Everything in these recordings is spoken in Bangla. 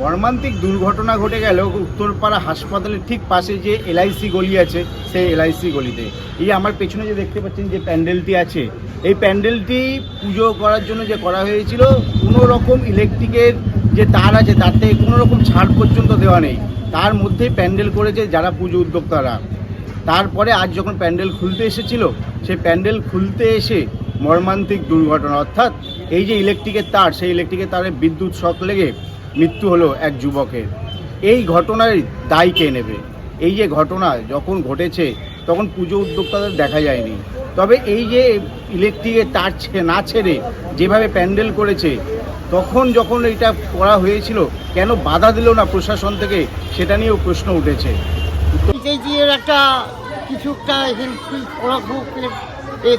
মর্মান্তিক দুর্ঘটনা ঘটে গেল উত্তরপাড়া হাসপাতালের ঠিক পাশে যে এলআইসি গলি আছে, সেই এলআইসি গলিতে। এই আমার পেছনে যে দেখতে পাচ্ছেন যে প্যান্ডেলটি আছে, এই প্যান্ডেলটি পুজো করার জন্য যে করা হয়েছিল, কোনো রকম ইলেকট্রিকের যে তার আছে তার থেকে কোনো রকম ছাড় পর্যন্ত দেওয়া নেই। তার মধ্যেই প্যান্ডেল করেছে যারা পুজো উদ্যোক্তারা। তারপরে আজ যখন প্যান্ডেল খুলতে এসেছিল, সেই প্যান্ডেল খুলতে এসে মর্মান্তিক দুর্ঘটনা, অর্থাৎ এই যে ইলেকট্রিকের তার, সেই ইলেকট্রিকের তারে বিদ্যুৎ শক লেগে মৃত্যু হলো এক যুবকের। এই ঘটনার দায় কে নেবে? এই যে ঘটনা যখন ঘটেছে, তখন পুজো উদ্যোক্তাদের দেখা যায়নি। তবে এই যে ইলেকট্রিকের তার না ছেড়ে যেভাবে প্যান্ডেল করেছে, তখন যখন এটা করা হয়েছিল, কেন বাধা দিল না প্রশাসন থেকে, সেটা নিয়েও প্রশ্ন উঠেছে। একটা কিছু একটা হেল্প ওরা খুব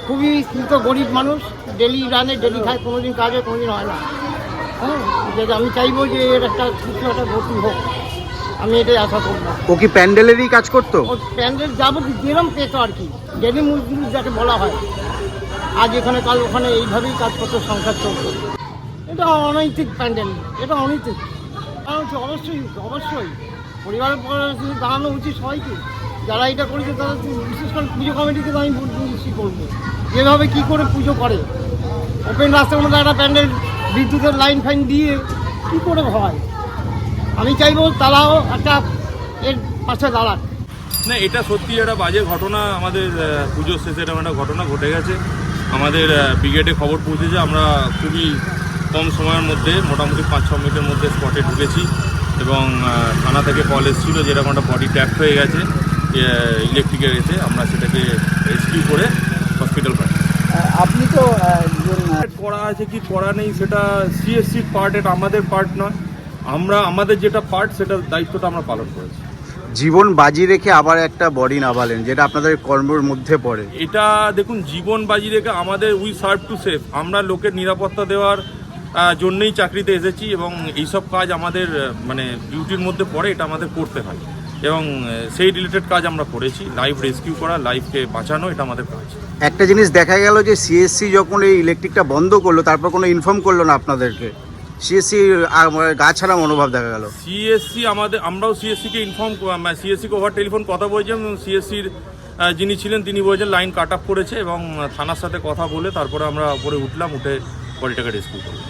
খুবই গরিব মানুষ। ডেলি রানে ডেলি খায়, কোনোদিন কাজে, কোনোদিন হয় না। হ্যাঁ যে আমি চাইব যে এর একটা কিছু একটা ভর্তি হোক। আমি এটাই আশা করব। ও কি প্যান্ডেলেরই কাজ করতো? ও প্যান্ডেল যাব কি যেরম পেত আর কি। ডেলি মজদুর যাকে বলা হয়। আজ এখানে কাল ওখানে এইভাবেই কাজ করতে সংসার চলতো। এটা অনৈতিক প্যান্ডেল এটা অনৈতিক। কারণ হচ্ছে অবশ্যই অবশ্যই পরিবারের দাঁড়ানো উচিত সবাইকে। যারা এটা করেছে তারা বিশেষ করে পুজো কমিটিকে আমি বেশি করব যেভাবে কী করে পুজো করে। ওপেন রাস্তার মধ্যে একটা প্যান্ডেল বিদ্যুতের লাইন ফাইন দিয়ে কী করে হয়? আমি চাইব তারাও একটা এর পাশে দাঁড়াক। না এটা সত্যি একটা বাজে ঘটনা। আমাদের পুজোর শেষে এরকম একটা ঘটনা ঘটে গেছে। আমাদের ব্রিগেডে খবর পৌঁছেছে। আমরা খুবই কম সময়ের মধ্যে মোটামুটি পাঁচ ছ মিনিটের মধ্যে স্পটে ঢুকেছি এবং থানা থেকে কল এসেছিল যে এরকম একটা বডি ট্যাপ হয়ে গেছে ইলেকট্রিকের এসে আমরা সেটাকে রেস্কিউ করে হসপিটাল পাঠাই আপনি তো একজন করা আছে কি করা নেই সেটা সিএসসি পার্ট এটা আমাদের পার্ট নয়। আমরা আমাদের যেটা পার্ট সেটা দায়িত্বটা আমরা পালন করেছি। জীবন বাজি রেখে আবার একটা বডি নামালেন যেটা আপনাদের কর্মের মধ্যে পড়ে। এটা দেখুন জীবন বাজি রেখে আমাদের উই সার্ভ টু সেভ আমরা লোকের নিরাপত্তা দেওয়ার জন্যই চাকরিতে এসেছি এবং এইসব কাজ আমাদের মানে ডিউটির মধ্যে পড়ে এটা আমাদের করতে হয়। এবং সেই রিলেটেড কাজ আমরা করেছি লাইফ রেস্কিউ করা লাইফকে বাঁচানো এটা আমাদের কাজ। একটা জিনিস দেখা গেল যে সিএসসি যখন এই ইলেকট্রিকটা বন্ধ করল তারপর কোনো ইনফর্ম করল না আপনাদেরকে? সিএসসি গা ছাড়া মনোভাব দেখা গেল। সিএসসি আমাদের আমরাও সিএসসিকে ইনফর্ম সিএসসিকে ওভার টেলিফোন কথা বলছিলাম সিএসসির যিনি ছিলেন তিনি বলছেন লাইন কাট আপ করেছে এবং থানার সাথে কথা বলে তারপরে আমরা উপরে উঠলাম উঠে বডিটাকে রেস্কিউ করলাম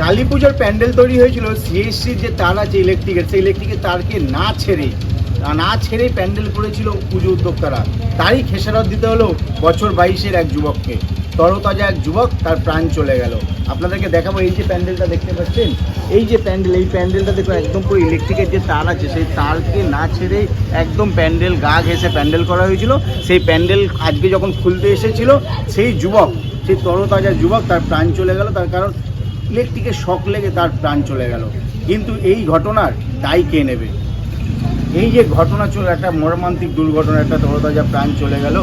কালী পুজোর প্যান্ডেল তৈরি হয়েছিল সিএসসির যে তার আছে ইলেকট্রিকের সেই ইলেকট্রিকের তারকে না ছেড়ে, না ছেড়েই প্যান্ডেল করেছিল পুজো উদ্যোক্তারা। তারই খেসারত দিতে হলো বছর বাইশের এক যুবককে। তরতাজা এক যুবক তার প্রাণ চলে গেল। আপনাদেরকে দেখাবো এই যে প্যান্ডেলটা দেখতে পাচ্ছেন? এই যে প্যান্ডেল, এই প্যান্ডেলটা দেখো একদম পুরো ইলেকট্রিকের যে তার আছে, সেই তারকে না ছেড়ে একদম প্যান্ডেল গা ঘেসে প্যান্ডেল করা হয়েছিল। সেই প্যান্ডেল আজকে যখন খুলতে এসেছিল, সেই যুবক সেই তরতাজা যুবক, তার প্রাণ চলে গেল, তার কারণ ইলেকট্রিকের শক লেগে তার প্রাণ চলে গেল। কিন্তু এই ঘটনার দায় কে নেবে? এই যে ঘটনা চলে, একটা মর্মান্তিক দুর্ঘটনা, একটা তরতাজা প্রাণ চলে গেল,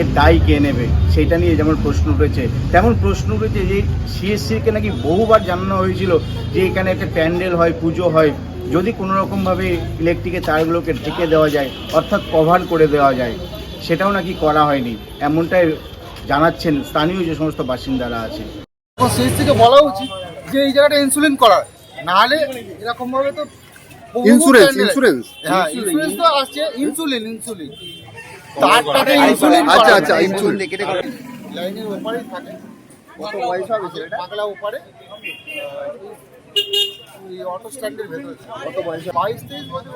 এর দায় কে নেবে? সেটা নিয়ে যেমন প্রশ্ন উঠেছে, তেমন প্রশ্ন উঠেছে যে সিএসসিকে নাকি বহুবার জানানো হয়েছিল যে এখানে একটা প্যান্ডেল হয়, পুজো হয়, যদি কোনো রকমভাবে ইলেকট্রিকের তারগুলোকে ঢেকে দেওয়া যায়, অর্থাৎ কভার করে দেওয়া যায়, সেটাও নাকি করা হয়নি। এমনটাই জানাচ্ছেন স্থানীয় যে সমস্ত বাসিন্দারা আছে। সেই থেকে বলা উচিত যে এই জায়গাটা ইনসুলিন করা। নাহলে এরকম ভাবে তো ইন্স্যুরেন্স ইন্স্যুরেন্স হ্যাঁ ইন্স্যুরেন্স তো আসছে ইনসুলিন ইনসুলিন তারটাকে ইনসুলিন আচ্ছা আচ্ছা ইন্স্যুরেন্স লাইনের ওপারেই থাকে। কত পয়সা হবে সেটা পাগলা ওপারে। অটো স্ট্যান্ডের ভেতরে। কত পয়সা বাইশ তেইশ বছর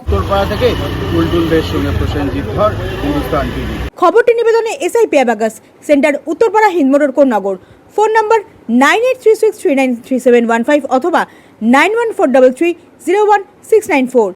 উত্তরপাড়া থেকে টুলটুল বেশ সঙ্গে প্রসেনজিৎ ধর হিন্দুস্তান টিভি। খবরটি নিবেদনে SI পেয়াবাগাস centre Uttarpara Hindmotor Konnagar. Phone number nine eight three six three nine three seven one five অথবা nine one four double three zero one six nine four.